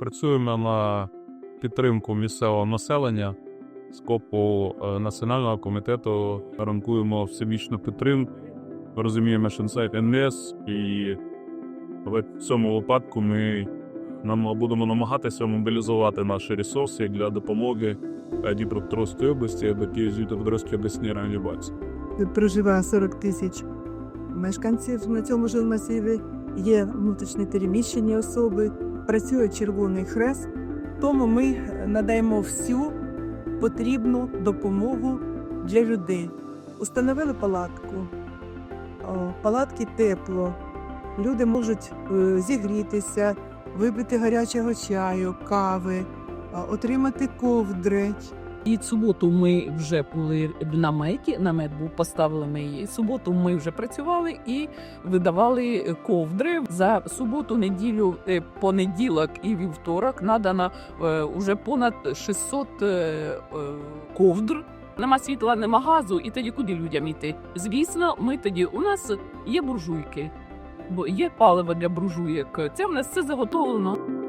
Працюємо на підтримку місцевого населення. Скопу е, Національного комітету ранкуємо всебічну підтримку. Розуміємо, що це НС, і в цьому випадку ми нам будемо намагатися мобілізувати наші ресурси для допомоги е, Дніпропетровської області до Києво-Дніпропетровської обласній реанімації. Тут проживає 40 тисяч мешканців на цьому жилмасиві. Є внутрішні переміщені особи, працює Червоний Хрест. Тому ми надаємо всю потрібну допомогу для людей. Установили палатку, палатки тепло. Люди можуть е, зігрітися, випити гарячого чаю, кави, отримати ковдри. І суботу ми вже були в наметі. Намет був поставили ми суботу ми вже працювали і видавали ковдри. За суботу, неділю, е, понеділок і вівторок надано е, уже понад 600 е, е, ковдр. Нема світла, нема газу, і тоді куди людям йти? Звісно, ми тоді у нас є буржуйки, бо є паливо для буржуйок. Це в нас все заготовлено.